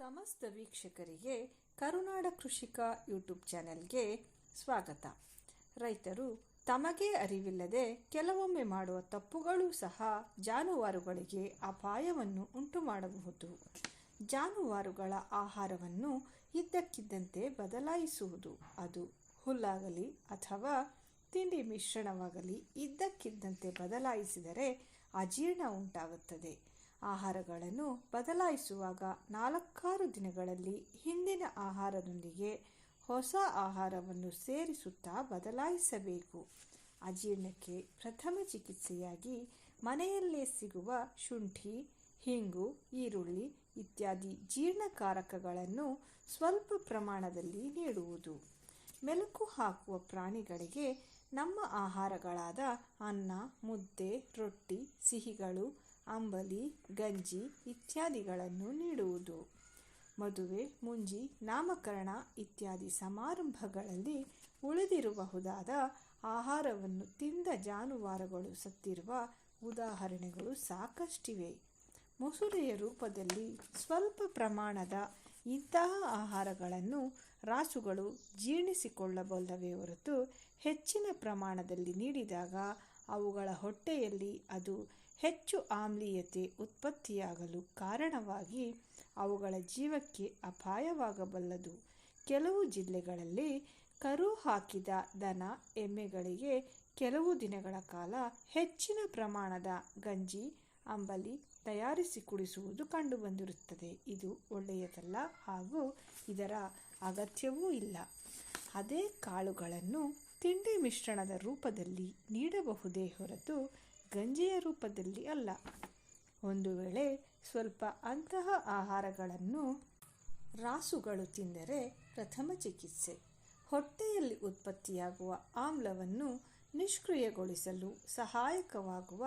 ಸಮಸ್ತ ವೀಕ್ಷಕರಿಗೆ ಕರುನಾಡ ಕೃಷಿಕ ಯೂಟ್ಯೂಬ್ ಚಾನೆಲ್ಗೆ ಸ್ವಾಗತ. ರೈತರು ತಮಗೆ ಅರಿವಿಲ್ಲದೆ ಕೆಲವೊಮ್ಮೆ ಮಾಡುವ ತಪ್ಪುಗಳು ಸಹ ಜಾನುವಾರುಗಳಿಗೆ ಅಪಾಯವನ್ನು ಉಂಟು ಮಾಡಬಹುದು ಜಾನುವಾರುಗಳ ಆಹಾರವನ್ನು ಇದ್ದಕ್ಕಿದ್ದಂತೆ ಬದಲಾಯಿಸುವುದು, ಅದು ಹುಲ್ಲಾಗಲಿ ಅಥವಾ ತಿಂಡಿ ಮಿಶ್ರಣವಾಗಲಿ ಇದ್ದಕ್ಕಿದ್ದಂತೆ ಬದಲಾಯಿಸಿದರೆ ಅಜೀರ್ಣ ಉಂಟಾಗುತ್ತದೆ. ಆಹಾರಗಳನ್ನು ಬದಲಾಯಿಸುವಾಗ ನಾಲ್ಕಾರು ದಿನಗಳಲ್ಲಿ ಹಿಂದಿನ ಆಹಾರದೊಂದಿಗೆ ಹೊಸ ಆಹಾರವನ್ನು ಸೇರಿಸುತ್ತಾ ಬದಲಾಯಿಸಬೇಕು. ಅಜೀರ್ಣಕ್ಕೆ ಪ್ರಥಮ ಚಿಕಿತ್ಸೆಯಾಗಿ ಮನೆಯಲ್ಲೇ ಸಿಗುವ ಶುಂಠಿ, ಹಿಂಗು, ಈರುಳ್ಳಿ ಇತ್ಯಾದಿ ಜೀರ್ಣಕಾರಕಗಳನ್ನು ಸ್ವಲ್ಪ ಪ್ರಮಾಣದಲ್ಲಿ ನೀಡುವುದು. ಮೆಲುಕು ಹಾಕುವ ಪ್ರಾಣಿಗಳಿಗೆ ನಮ್ಮ ಆಹಾರಗಳಾದ ಅನ್ನ, ಮುದ್ದೆ, ರೊಟ್ಟಿ, ಸಿಹಿಗಳು ಅಂಬಲಿ, ಗಂಜಿ ಇತ್ಯಾದಿಗಳನ್ನು ನೀಡುವುದು. ಮದುವೆ, ಮುಂಜಿ, ನಾಮಕರಣ ಇತ್ಯಾದಿ ಸಮಾರಂಭಗಳಲ್ಲಿ ಉಳಿದಿರಬಹುದಾದ ಆಹಾರವನ್ನು ತಿಂದ ಜಾನುವಾರುಗಳು ಸತ್ತಿರುವ ಉದಾಹರಣೆಗಳು ಸಾಕಷ್ಟಿವೆ. ಮೊಸರೆಯ ರೂಪದಲ್ಲಿ ಸ್ವಲ್ಪ ಪ್ರಮಾಣದ ಇಂತಹ ಆಹಾರಗಳನ್ನು ರಾಸುಗಳು ಜೀರ್ಣಿಸಿಕೊಳ್ಳಬಲ್ಲವೇ ಹೊರತು ಹೆಚ್ಚಿನ ಪ್ರಮಾಣದಲ್ಲಿ ನೀಡಿದಾಗ ಅವುಗಳ ಹೊಟ್ಟೆಯಲ್ಲಿ ಅದು ಹೆಚ್ಚು ಆಮ್ಲೀಯತೆ ಉತ್ಪತ್ತಿಯಾಗಲು ಕಾರಣವಾಗಿ ಅವುಗಳ ಜೀವಕ್ಕೆ ಅಪಾಯವಾಗಬಲ್ಲದು. ಕೆಲವು ಜಿಲ್ಲೆಗಳಲ್ಲಿ ಕರು ಹಾಕಿದ ದನ ಎಮ್ಮೆಗಳಿಗೆ ಕೆಲವು ದಿನಗಳ ಕಾಲ ಹೆಚ್ಚಿನ ಪ್ರಮಾಣದ ಗಂಜಿ, ಅಂಬಲಿ ತಯಾರಿಸಿ ಕುಡಿಸುವುದು ಕಂಡುಬಂದಿರುತ್ತದೆ. ಇದು ಒಳ್ಳೆಯದಲ್ಲ ಹಾಗೂ ಇದರ ಅಗತ್ಯವೂ ಇಲ್ಲ. ಅದೇ ಕಾಳುಗಳನ್ನು ತಿಂಡಿ ಮಿಶ್ರಣದ ರೂಪದಲ್ಲಿ ನೀಡಬಹುದೇ ಹೊರತು ಗಂಜಿಯ ರೂಪದಲ್ಲಿ ಅಲ್ಲ. ಒಂದು ವೇಳೆ ಸ್ವಲ್ಪ ಅಂತಹ ಆಹಾರಗಳನ್ನು ರಾಸುಗಳು ತಿಂದರೆ ಪ್ರಥಮ ಚಿಕಿತ್ಸೆ. ಹೊಟ್ಟೆಯಲ್ಲಿ ಉತ್ಪತ್ತಿಯಾಗುವ ಆಮ್ಲವನ್ನು ನಿಷ್ಕ್ರಿಯಗೊಳಿಸಲು ಸಹಾಯಕವಾಗುವ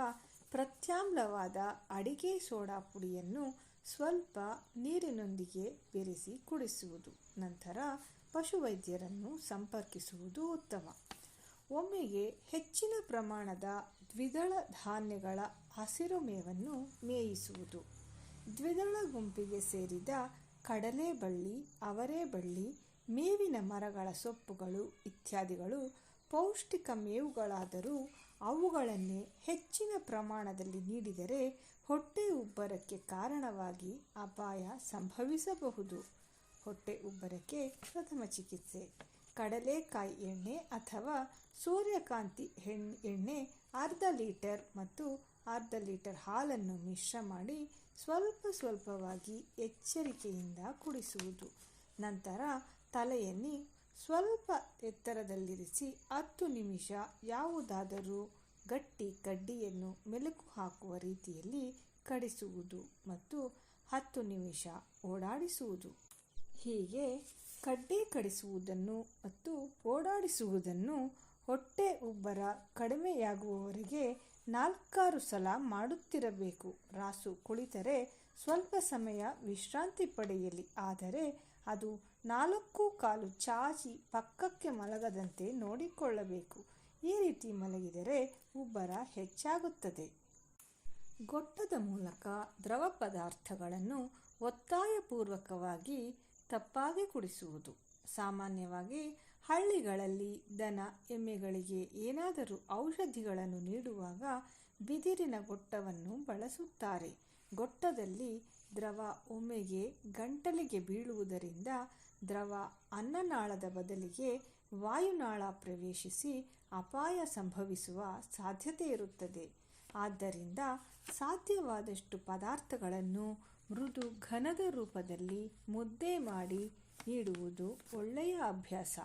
ಪ್ರತ್ಯಾಮ್ಲವಾದ ಅಡಿಗೆ ಸೋಡಾ ಪುಡಿಯನ್ನು ಸ್ವಲ್ಪ ನೀರಿನೊಂದಿಗೆ ಬೆರೆಸಿ ಕುಡಿಸುವುದು. ನಂತರ ಪಶುವೈದ್ಯರನ್ನು ಸಂಪರ್ಕಿಸುವುದು ಉತ್ತಮ. ಒಮ್ಮೆಗೆ ಹೆಚ್ಚಿನ ಪ್ರಮಾಣದ ದ್ವಿದಳ ಧಾನ್ಯಗಳ ಹಸಿರು ಮೇವನ್ನು ಮೇಯಿಸುವುದು. ದ್ವಿದಳ ಗುಂಪಿಗೆ ಸೇರಿದ ಕಡಲೆ ಬಳ್ಳಿ, ಅವರೆ ಬಳ್ಳಿ, ಮೇವಿನ ಮರಗಳ ಸೊಪ್ಪುಗಳು ಇತ್ಯಾದಿಗಳು ಪೌಷ್ಟಿಕ ಮೇವುಗಳಾದರೂ ಅವುಗಳನ್ನೇ ಹೆಚ್ಚಿನ ಪ್ರಮಾಣದಲ್ಲಿ ನೀಡಿದರೆ ಹೊಟ್ಟೆ ಉಬ್ಬರಕ್ಕೆ ಕಾರಣವಾಗಿ ಅಪಾಯ ಸಂಭವಿಸಬಹುದು. ಹೊಟ್ಟೆ ಉಬ್ಬರಕ್ಕೆ ಪ್ರಥಮ ಚಿಕಿತ್ಸೆ. ಕಡಲೆಕಾಯಿ ಎಣ್ಣೆ ಅಥವಾ ಸೂರ್ಯಕಾಂತಿ ಎಣ್ಣೆ ಅರ್ಧ ಲೀಟರ್ ಮತ್ತು ಅರ್ಧ ಲೀಟರ್ ಹಾಲನ್ನು ಮಿಶ್ರ ಮಾಡಿ ಸ್ವಲ್ಪ ಸ್ವಲ್ಪವಾಗಿ ಎಚ್ಚರಿಕೆಯಿಂದ ಕುಡಿಸುವುದು. ನಂತರ ತಲೆಯನ್ನು ಸ್ವಲ್ಪ ಎತ್ತರದಲ್ಲಿರಿಸಿ ಹತ್ತು ನಿಮಿಷ ಯಾವುದಾದರೂ ಗಟ್ಟಿ ಕಡ್ಡಿಯನ್ನು ಮೆಲುಕು ಹಾಕುವ ರೀತಿಯಲ್ಲಿ ಕಡಿಸುವುದು ಮತ್ತು ಹತ್ತು ನಿಮಿಷ ಓಡಾಡಿಸುವುದು. ಹೀಗೆ ಕಡ್ಡಿ ಕಡಿಸುವುದನ್ನು ಮತ್ತು ಓಡಾಡಿಸುವುದನ್ನು ಹೊಟ್ಟೆ ಉಬ್ಬರ ಕಡಿಮೆಯಾಗುವವರೆಗೆ ನಾಲ್ಕಾರು ಸಲ ಮಾಡುತ್ತಿರಬೇಕು. ರಾಸು ಕುಳಿತರೆ ಸ್ವಲ್ಪ ಸಮಯ ವಿಶ್ರಾಂತಿ ಪಡೆಯಲಿ. ಆದರೆ ಅದು ನಾಲ್ಕು ಕಾಲು ಚಾಚಿ ಪಕ್ಕಕ್ಕೆ ಮಲಗದಂತೆ ನೋಡಿಕೊಳ್ಳಬೇಕು. ಈ ರೀತಿ ಮಲಗಿದರೆ ಉಬ್ಬರ ಹೆಚ್ಚಾಗುತ್ತದೆ. ಗೊಟ್ಟದ ಮೂಲಕ ದ್ರವ ಪದಾರ್ಥಗಳನ್ನು ಒತ್ತಾಯಪೂರ್ವಕವಾಗಿ ತಪ್ಪಾಗಿ ಕುಡಿಸುವುದು. ಸಾಮಾನ್ಯವಾಗಿ ಹಳ್ಳಿಗಳಲ್ಲಿ ದನ, ಎಮ್ಮೆಗಳಿಗೆ ಏನಾದರೂ ಔಷಧಿಗಳನ್ನು ನೀಡುವಾಗ ಬಿದಿರಿನ ಗೊಟ್ಟವನ್ನು ಬಳಸುತ್ತಾರೆ. ಗೊಟ್ಟದಲ್ಲಿ ದ್ರವ ಒಮ್ಮೆಗೆ ಗಂಟಲಿಗೆ ಬೀಳುವುದರಿಂದ ದ್ರವ ಅನ್ನನಾಳದ ಬದಲಿಗೆ ವಾಯುನಾಳ ಪ್ರವೇಶಿಸಿ ಅಪಾಯ ಸಂಭವಿಸುವ ಸಾಧ್ಯತೆ ಇರುತ್ತದೆ. ಆದ್ದರಿಂದ ಸಾಧ್ಯವಾದಷ್ಟು ಪದಾರ್ಥಗಳನ್ನು ಮೃದು ಘನದ ರೂಪದಲ್ಲಿ ಮುದ್ದೆ ಮಾಡಿ ನೀಡುವುದು ಒಳ್ಳೆಯ ಅಭ್ಯಾಸ.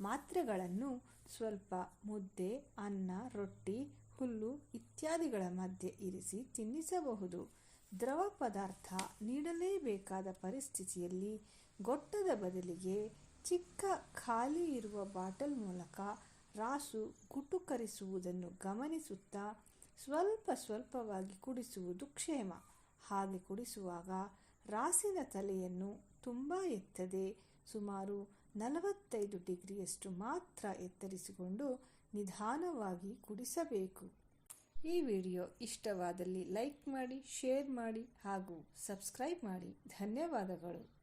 ಮಾತ್ರೆಗಳನ್ನು ಸ್ವಲ್ಪ ಮುದ್ದೆ, ಅನ್ನ, ರೊಟ್ಟಿ, ಹುಲ್ಲು ಇತ್ಯಾದಿಗಳ ಮಧ್ಯೆ ಇರಿಸಿ ತಿನ್ನಿಸಬಹುದು. ದ್ರವ ಪದಾರ್ಥ ನೀಡಲೇಬೇಕಾದ ಪರಿಸ್ಥಿತಿಯಲ್ಲಿ ಗೊಟ್ಟದ ಬದಲಿಗೆ ಚಿಕ್ಕ ಖಾಲಿ ಇರುವ ಬಾಟಲ್ ಮೂಲಕ ರಾಸು ಗುಟುಕರಿಸುವುದನ್ನು ಗಮನಿಸುತ್ತಾ ಸ್ವಲ್ಪ ಸ್ವಲ್ಪವಾಗಿ ಕುಡಿಸುವುದು ಕ್ಷೇಮ. ಹಾಗೆ ಕುಡಿಸುವಾಗ ರಾಸಿನ ತಲೆಯನ್ನು ತುಂಬ ಎತ್ತದೆ. ಸುಮಾರು ನಲವತ್ತೈದು ಡಿಗ್ರಿಯಷ್ಟು ಮಾತ್ರ ಎತ್ತರಿಸಿಕೊಂಡು ನಿಧಾನವಾಗಿ ಕುಡಿಸಬೇಕು. ಈ ವಿಡಿಯೋ ಇಷ್ಟವಾದಲ್ಲಿ ಲೈಕ್ ಮಾಡಿ, ಶೇರ್ ಮಾಡಿ ಹಾಗೂ ಸಬ್ಸ್ಕ್ರೈಬ್ ಮಾಡಿ. ಧನ್ಯವಾದಗಳು.